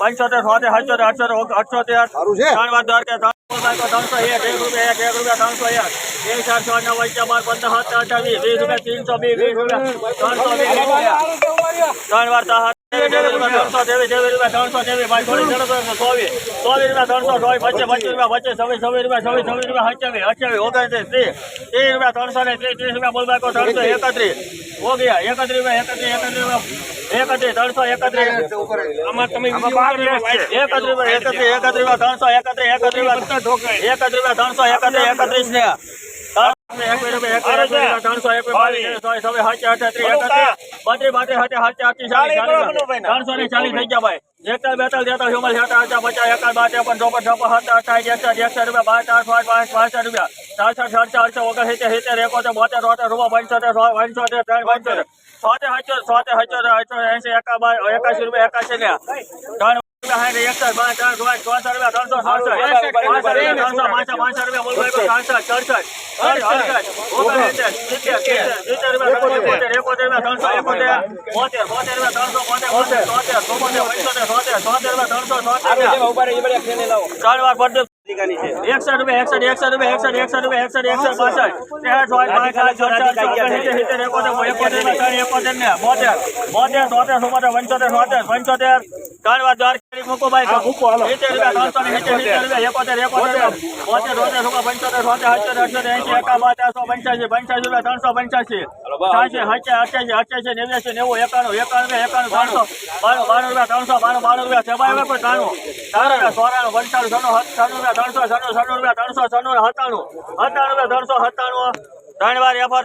પંચોતેર સોતેર અઠ્યોતેર અઠ્યોતેર સારું છે. ત્રણ વાર દર કે ત્રણસો એક રૂપિયા એક એક રૂપિયા ત્રણસો એક. એક ચાર છ નવ પંચા બાર પંદર સત્તર અઠાવીસ વીસ રૂપિયા ત્રણસો વીસ વીસ રૂપિયા ત્રણસો વીસ રૂપિયા ત્રણ વાર ત્રણ ત્રણસો તેવીસ તેવીસ રૂપિયા ત્રણસો તેવીસ ભાઈ થોડી ત્રણસો ચોવીસ ચોવીસ રૂપિયા ત્રણસો ચોવીસ પચીસ પચીસ રૂપિયા પચીસ છવ્વીસ છવ્વીસ રૂપિયા છવ્વીસ છવ્વીસ રૂપિયા અઠ્યાવીસ અઠ્યાવીસ ઓગણત્રીસ ત્રીસ ત્રીસ રૂપિયા ત્રણસો ને ત્રીસ ત્રીસ રૂપિયા બોલબાકો ત્રણસો એકત્રીસ ઓગયા એકત્રીસ રૂપિયા એકત્રીસ એકત્રીસ રૂપિયા એકત્રીસ ત્રણસો એકત્રીસ આમાં તમે એકત્રીસ રૂપિયા એકત્રીસ એકત્રીસ રૂપિયા ત્રણસો એકત્રીસ એકત્રીસ રૂપિયા એકત્રીસ રૂપિયા ત્રણસો એકત્રીસ એકત્રીસ ને ત્રણસો ને ચાલીસ થઈ ગયા ભાઈ. એકતાલ બેતાલ તેતાલ ચુમ્માલ છાતા અડચા પચાસ એકાદ બાર ત્રેપન ચોપન છપ્પન સત્તર અઠાવીસ એકસઠ એકસઠ રૂપિયા બાર ચાર પાંચ પાંચ પાસઠ રૂપિયા. સાસઠ સડસઠ અડસઠ ઓગણ સિત્તેર સિત્તેર એકોતેર બોતેર તોતેર રૂપિયા પંચોતેર પંચોતેર ત્રણ પંચોતેર. સોતેર હચોતેર સોતેર હચોતેર અઠોતેર એસી એકા બાર રૂપિયા એકાશી ને. ત્રણ એકસઠ રૂપિયા એકસઠ એકસઠ રૂપિયા એકસઠ એકસઠ રૂપિયા એકસઠ એકસઠ બાસઠ ત્રેસઠ પાંચ સિત્તેર એકોતેર એકોતેર બોતેર બોતેર તોતેર ચુમ્મોતેર પંચોતેર પંચોતેર ત્રણ વાર. સિત્તેર રૂપિયા ત્રણસો ને સિત્તેર રૂપિયા એકોતેર એકોતેર બોતેર. તોતેર રૂપિયા પંચોતેર સોતેર અઠ્યોતેર અઠ્યોતેર એંસી એકાવન ચારસો પંચ્યાસી પંચ્યાસી રૂપિયા ત્રણસો પંચ્યાસી. છ્યાસી અઠ્યાસી અઠ્યાસી અઠ્યાસી નેવ્યાસી નેવું એકાણું એકાણું એકાણું ત્રણસો બાણું બાણું રૂપિયા ત્રણસો બાણું બાણું રૂપિયા સેવા આવે કોઈ ત્રાણું ત્રણ રૂપિયા સોરાણું પંચાણું સનું સનું રૂપિયા ત્રણસો સનું સનું રૂપિયા ત્રણસો સનું સત્તાણું સત્તાણું રૂપિયા ત્રણસો સત્તાણું. ત્રણ વાર એફર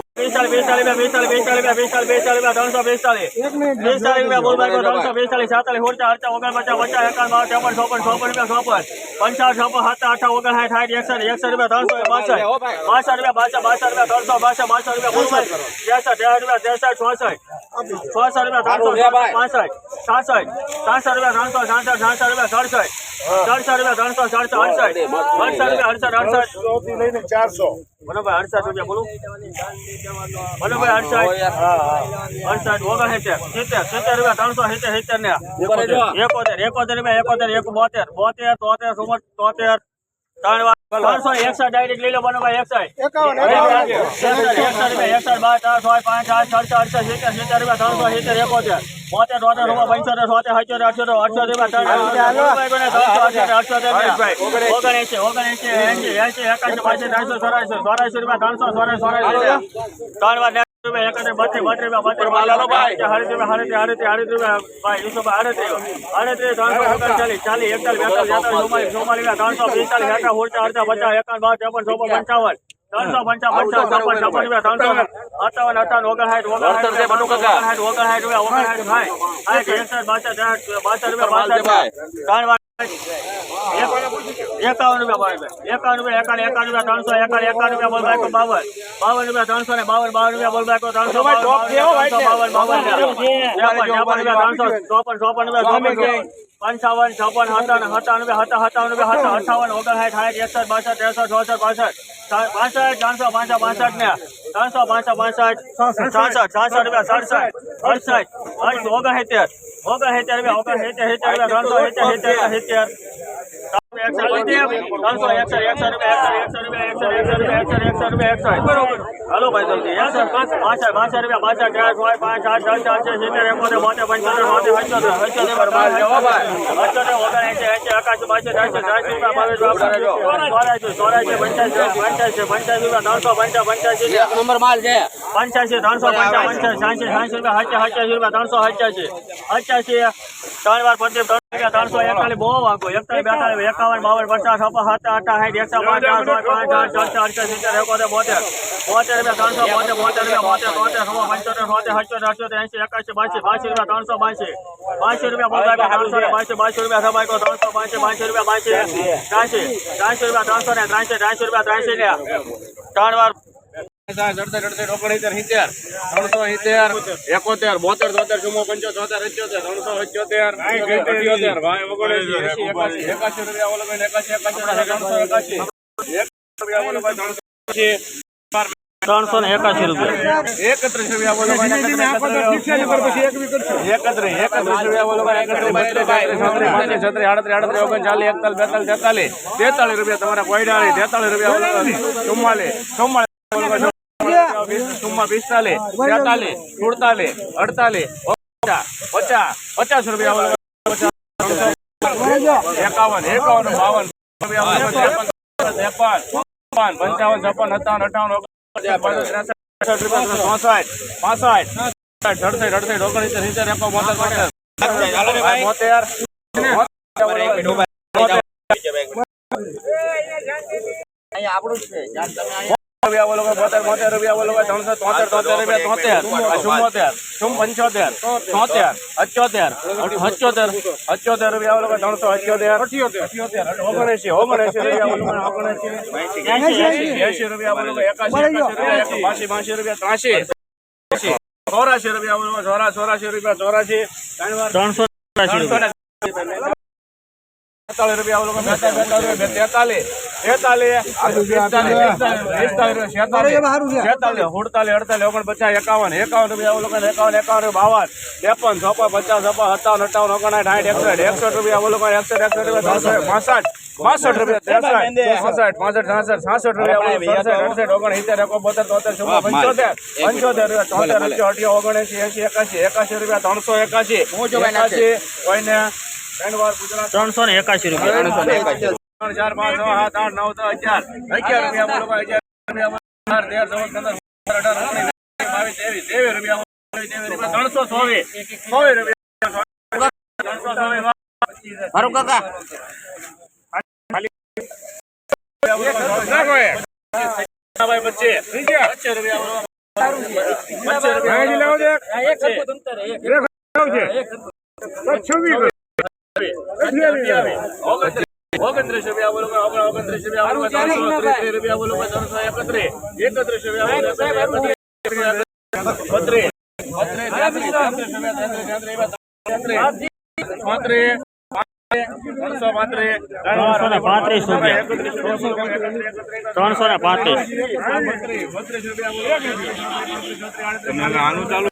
પિસ્તાલીસ રૂપિયા ત્રણસો સાસઠ. સાસઠ રૂપિયા ત્રણસો સાસઠ સાસઠ રૂપિયા સડસઠ. સડસઠ રૂપિયા ત્રણસો સડસઠ અડસઠ. અડસઠ રૂપિયા અડસઠ અડસઠ. લઈને ચારસો. બરોબર અડસઠ રૂપિયા બોલું. અડસઠ. અડસઠ સિત્તેર સિત્તેર રૂપિયા ત્રણસો સિત્તેર સિત્તેર ને. એકોતેર. એકોતેર રૂપિયા એકોતેર એક બોતેર. બોતેર તોતેર ચુમ્મોતેર તોતેર. ત્રણ વાર. ત્રણસો એકસઠ ડાયરેક્ટ લઈ લો બરોબર એકસઠ. એકાવન એકસઠ રૂપિયા એકસઠ બાર ચાર છ પાંચ આઠ અડસઠ અડસઠ સિત્તેર સિત્તેર રૂપિયા ત્રણસો સિત્તેર એકોતેર. બોતેર તોતેર રૂપિયા એંસી એંસી એકાસી બાસી ત્રણસો ચોરાસી ચોરાસી રૂપિયા ત્રણ ત્રણસો ઓગણચાલીસ ચાલીસ એકતાલીસ ત્રણસો પિસ્તાલીસ એકા ઉડતા અડતા પચાસ એકાવન બાર ત્રેપન ચોપન પંચાવન ત્રણસો પંચાવન છપ્પન છપ્પન રૂપિયા ત્રણસો અઠાવન અઠાવન ઓગણસાઠ ઓગણસાઠ ઓગણસાઠ ઓગણસાઠ રૂપિયા ઓગણસાઠ ભાઈ સાઠ એકસઠ બાસઠ બાસઠ રૂપિયા બાસઠ એકાવન રૂપિયા એકાવન રૂપિયા એકાવન એકાવન રૂપિયા ત્રણસો એકાવન એકાવન રૂપિયા બોલ બાઈકો બાવન બાવન રૂપિયા ત્રણસો ને બાવન બાવન રૂપિયા બોલ બાઈકો ત્રણસો બાવન બાવન બાવન રૂપિયા ત્રણસો ચોપન ચોપન રૂપિયા ચોપન પંચાવન છપ્પન સત્તાવન સત્તાવન સત્તા સત્તાવન સત્તા અઠાવન ઓગણસાઠ સાઠ એકસઠ બાસઠ ત્રેસઠ ચોસઠ પાસઠ પાસઠ ત્રણસો પાંચસો પાસઠ ને ત્રણસો પાંચસો પાસઠ છાસઠ છાસઠ રૂપિયા સડસઠ અડસઠ અડસઠ ઓગણસિત્તેર ઓગણસિત્તેર રૂપિયા ઓગણસિત્તેર સિત્તેર રૂપિયા ત્રણસો સિત્તેર સિત્તેર પંચ્યાસી પંચ્યાસી ત્રણસો પંચા પંચ્યાસી છે પંચ્યાસી ત્રણસો પંચા પંચ્યાસી રૂપિયા હચ્યા હચ્યાસી રૂપિયા ત્રણસો હચ્યાસી હચ્યાસી ત્રણ વાર ત્રણ રૂપિયા ત્રણસો એકતાલીસ બહુ વાગો. એકતાલીસ બેતાલીસ એકાવન બાવન પચાસ છપ્પન સત્તર અઠ્ઠા સાઠ એકસો પાંચ પાંચ આઠ છસો અડસઠ સિત્તેર એકોતેર બોતેર. બોતેર રૂપિયા ત્રણસો બોતેર બોતેર રૂપિયા બોતેર તોતેર સો પંચોતેર સોતેર અઠ્યોતેર અઠ્યોતેર એંસી એકાસી બાસી બાસી રૂપિયા ત્રણસો બાસી બાસી રૂપિયા ત્રણસો ને બાસી બાસી રૂપિયા સબાઈકો ત્રણસો બાસી બાસી રૂપિયા બાસી ત્રાસી ત્રાસી રૂપિયા ત્રણસો ને ત્રાસી ત્રાસી રૂપિયા ત્રાસી ને ત્રણ વાર ત્રણસો સિત્તેર એકોતેર બોતેર તોતેર ચુમ્મો પંચોતેર અઠ્યોતેર ત્રણસો અઠ્યોતેર અઠ્યોતેર ભાઈ ઓગણએંસી એકાસી એકાસી રૂપિયા ઓલો એકાસી એકાસી ત્રણસો ને એકાસી રૂપિયા. એકત્રીસ રૂપિયા બોલો એકત્રીસ એકત્રીસ એકત્રીસ. રૂપિયા બોલો છત્રીસ આડત્રીસ આડત્રીસ ઓગણચાલીસ એકતાલીસ બેતાલીસ તેતાલીસ તેતાલીસ રૂપિયા તમારા કોયડાળી તેતાલીસ રૂપિયા ચુમ્માલીસ ચુમ્માલીસ ચુમ્મા પિસ્તાલીસ તેતાલીસ સુડતાલીસ અડતાલીસ પચાસ પચાસ રૂપિયા એકાવન એકાવન બાવન. ત્રેપન પંચાવન છપ્પન સત્તાવન અઠાવન રૂપિયા ઓગણએસી એસી રૂપિયા બોલો ભાઈ, એકાસી એકાસી રૂપિયા બાસી બાસી રૂપિયા બોલો બોતેર ચોરા ચોરાશી રૂપિયા બોલો ત્રણસો તોતેર રૂપિયા રૂપિયા તોતેર ચુમ્મોતેર ચુમ પંચોતેર તોતેર તેતાલીસ અચોતેર અચોતેર એકાવન રૂપિયા બોલો ઓગણસાઠ સાઠ એકસઠ એકસઠ રૂપિયા બોલો એકાસી રૂપિયા ત્રણસો પાસઠ પાસઠ રૂપિયા પાસઠ છાસઠ છાસઠ રૂપિયા બોલો તોતેર રૂપિયા તોતેર અઠ્યો ત્રણસો ગુજરાત. ત્રણસો ને એકાશી રૂપિયા ત્રણ ચાર પાંચ છ સાત આઠ નવ દસ અગિયાર. અગિયાર રૂપિયા બોલો અગિયાર રૂપિયા બોલો. બાર તેર ચૌદ પંદર અઢાર ઓગણીસ બાવીસ ત્રેવીસ ત્રેવીસ રૂપિયા બોલો. ત્રેવીસ રૂપિયા ત્રણસો ચોવીસ. ચોવીસ રૂપિયા ત્રણસો ચોવીસ મારું કાકા. ભાઈ ઓગણત્રીસ રૂપિયા બોલો ઓગણત્રીસ રૂપિયા બોલો ત્રણસો ત્રીસ રૂપિયા બોલો ત્રણસો એકત્રીસ એકત્રીસ રૂપિયા પાંત્રીસ ત્રણસો ને પાંત્રીસ આનું ચાલુ